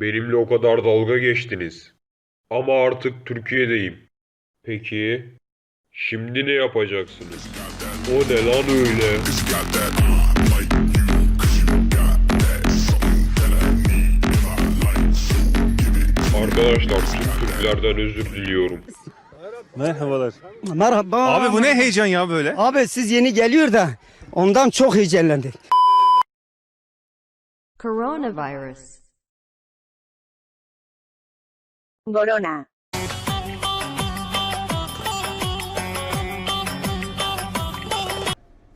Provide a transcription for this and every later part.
Benimle o kadar dalga geçtiniz. Ama artık Türkiye'deyim. Peki, şimdi ne yapacaksınız? O ne lan öyle? Arkadaşlar tüm Türklerden özür diliyorum. Merhabalar. Merhaba. Abi bu ne heyecan ya böyle? Abi siz yeni geliyor da ondan çok heyecanlandık. Coronavirus. Corona.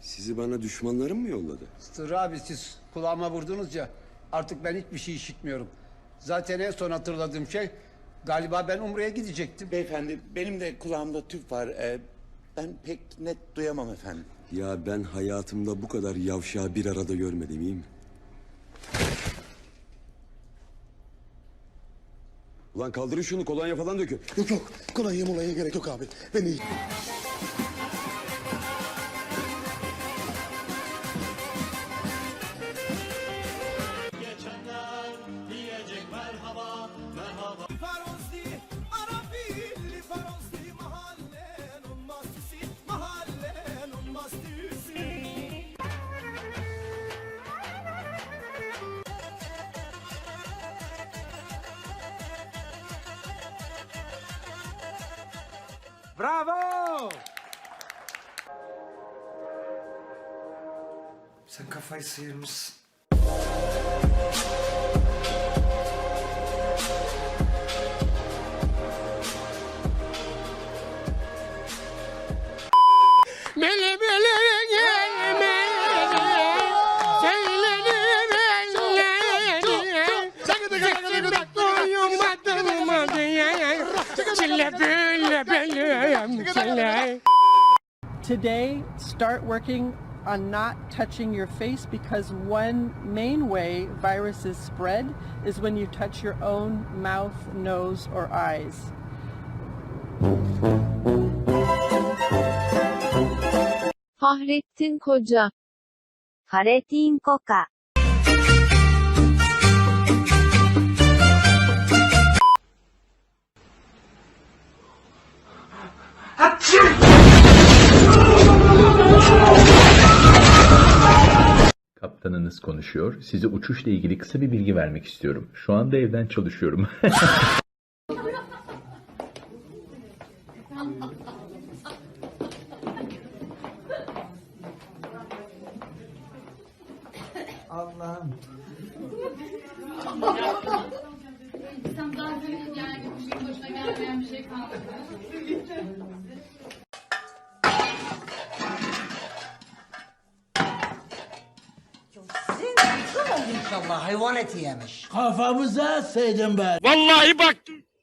Sizi bana düşmanlarım mı yolladı? Sırrı abi siz kulağıma vurdunuz ya artık ben hiçbir şey işitmiyorum. Zaten en son hatırladığım şey galiba ben Umre'ye gidecektim. Beyefendi benim de kulağımda tüp var. Ee, ben pek net duyamam efendim. Ya ben hayatımda bu kadar yavşağı bir arada görmedim iyi mi? Ulan kaldırın şunu kolonya falan dökün. Yok yok. Kolonya molaya gerek yok abi. Ben iyi. Bravo! Sen kafayı sıyırmışsın. Mele mele gelme. Çile Today, start working on not touching your face because one main way viruses spread is when you touch your own mouth, nose, or eyes. Fahrettin Koca. Fahrettin Koca. Kaptanınız konuşuyor. Size uçuşla ilgili kısa bir bilgi vermek istiyorum. Şu anda evden çalışıyorum. Vallahi bak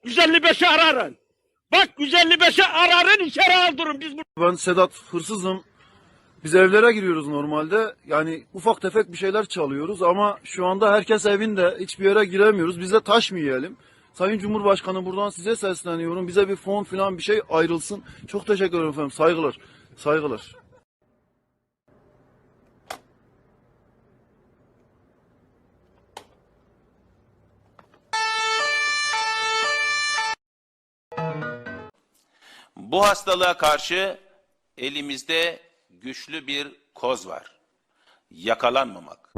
155'i ararın. Bak 155'i ararın içeri aldırın biz Ben Sedat hırsızım. Biz evlere giriyoruz normalde. Yani ufak tefek bir şeyler çalıyoruz ama şu anda herkes evinde. Hiçbir yere giremiyoruz. Biz de taş mı yiyelim? Sayın Cumhurbaşkanı buradan size sesleniyorum. Bize bir fon falan bir şey ayrılsın. Çok teşekkür ederim efendim. Saygılar. Saygılar. Bu hastalığa karşı elimizde güçlü bir koz var. Yakalanmamak.